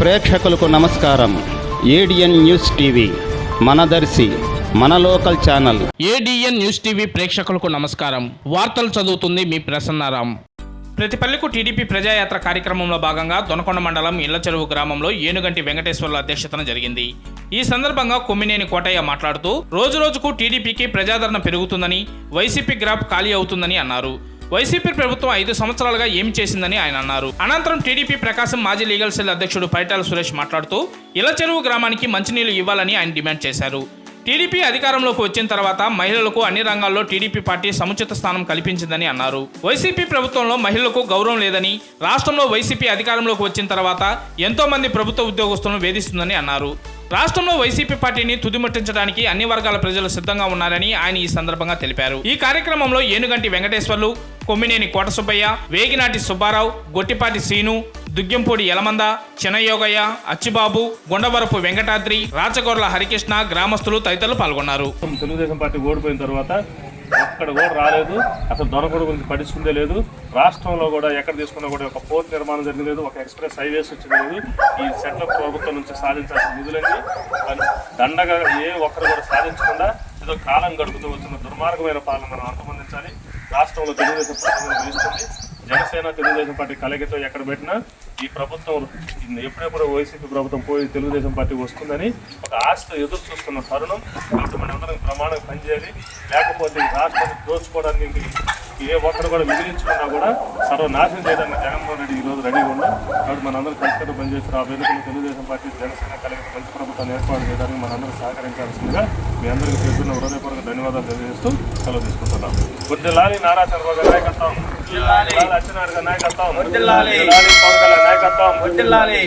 ప్రేక్షకులకు నమస్కారం. ADN news TV Manadarshi మన local channel. ADN news TV ప్రేక్షకులకు నమస్కారం. వార్తలు చదువుతుంది మీ ప్రసన్నారాం. ప్రతి పల్లెకు టీడీపీ ప్రజాయాత్ర కార్యక్రమంలో భాగంగా దొనకొండ మండలం ఇళ్ళచెరువు గ్రామంలో ఏనుగంటి వెంకటేశ్వర్ల అధ్యక్షతన జరిగింది. ఈ సందర్భంగా కొమ్మినేని కోటయ్య మాట్లాడుతూ రోజు రోజుకు టీడీపీకి ప్రజాదరణ పెరుగుతుందని వైసీపీ గ్రాఫ్ ఖాళీ అవుతుందని అన్నారు. వైసీపీ ప్రభుత్వం ఐదు సంవత్సరాలుగా ఏం చేసిందని ఆయన అన్నారు. అనంతరం టీడీపీ ప్రకాశం మాజీ లీగల్ సెల్ అధ్యక్షుడు పైటాల సురేష్ మాట్లాడుతూ ఇళ్ళ చెరువు గ్రామానికి మంచినీళ్ళు ఇవ్వాలని ఆయన డిమాండ్ చేశారు. టీడీపీ అధికారంలోకి వచ్చిన తర్వాత మహిళలకు అన్ని రంగాల్లో టీడీపీ పార్టీ సముచిత స్థానం కల్పించిందని అన్నారు. వైసీపీ ప్రభుత్వంలో మహిళలకు గౌరవం లేదని రాష్ట్రంలో వైసీపీ అధికారంలోకి వచ్చిన తర్వాత ఎంతో మంది ప్రభుత్వ ఉద్యోగస్తులను వేధిస్తుందని అన్నారు. రాష్ట్రంలో వైసీపీ పార్టీని తుదిముట్టించడానికి అన్ని వర్గాల ప్రజలు సిద్ధంగా ఉన్నారని ఆయన ఈ సందర్భంగా తెలిపారు. ఈ కార్యక్రమంలో ఏనుగంటి వెంకటేశ్వర్లు కొమ్మినేని కోట సుబ్బయ్య వేగినాటి సుబ్బారావు గొట్టిపాటి సీను దుగ్గింపూడి యలమంద చినయోగయ్య అచ్చిబాబు గుండవరపు వెంకటాద్రి రాచగొర్ల హరికృష్ణ గ్రామస్తులు తదితరులు పాల్గొన్నారు. తెలుగుదేశం పార్టీ ఓడిపోయిన తర్వాత అక్కడ కూడా రాలేదు. అసలు దొరకడు గురించి పట్టించుకుందే లేదు. రాష్ట్రంలో కూడా ఎక్కడ తీసుకున్నా కూడా ఒక పోర్ట్ నిర్మాణం జరిగింది ఒక ఎక్స్ప్రెస్ హైవేస్ వచ్చింది లేదు ఈ సెంట్రల్ ప్రభుత్వం నుంచి సాధించాల్సిన నిధులన్నీ దండగా ఏ ఒక్కరు కూడా సాధించకుండా ఏదో కాలం గడుపుతూ వచ్చిన దుర్మార్గమైన పాలన మనం అంతమందించాలి రాష్ట్రంలో తెలుగుదేశం పార్టీ జనసేన తెలుగుదేశం పార్టీ కలగితో ఎక్కడ పెట్టినా ఈ ప్రభుత్వం ఎప్పుడెప్పుడు వైసీపీ ప్రభుత్వం పోయి తెలుగుదేశం పార్టీ వస్తుందని ఒక ఆశతో ఎదురు చూస్తున్న తరుణం కాబట్టి మనందరం ప్రమాణం పనిచేయాలి. లేకపోతే రాష్ట్రాన్ని దోచుకోవడానికి ఏ ఒక్కరు కూడా మిగిలించుకున్నా కూడా సర్వనాశనం చేయడానికి జగన్మోహన్ రెడ్డి ఈరోజు రెడీగా ఉన్నాం కాబట్టి మనందరం కలిసి పనిచేస్తారు ఆ ఎన్నికల్లో తెలుగుదేశం పార్టీ జనసేన కలిగి మంచి ప్రభుత్వాన్ని ఏర్పాటు చేయడానికి మనందరం సహకరించాల్సిందిగా మీ అందరికీ చేస్తున్న హృదయపూర్వక ధన్యవాదాలు తెలియజేస్తూ సెలవు తీసుకుంటున్నాం. కొద్ది గుర్తిల్లాలి నారా చంద్రబాబు గారి నాయకత్వం. గుర్తిల్లాలి అచ్చెన్నాయుడు నాయకత్వం. గుర్తిల్లాలి పవన్ కళ్యాణ్ నాయకత్వం. వర్ధిల్లాలి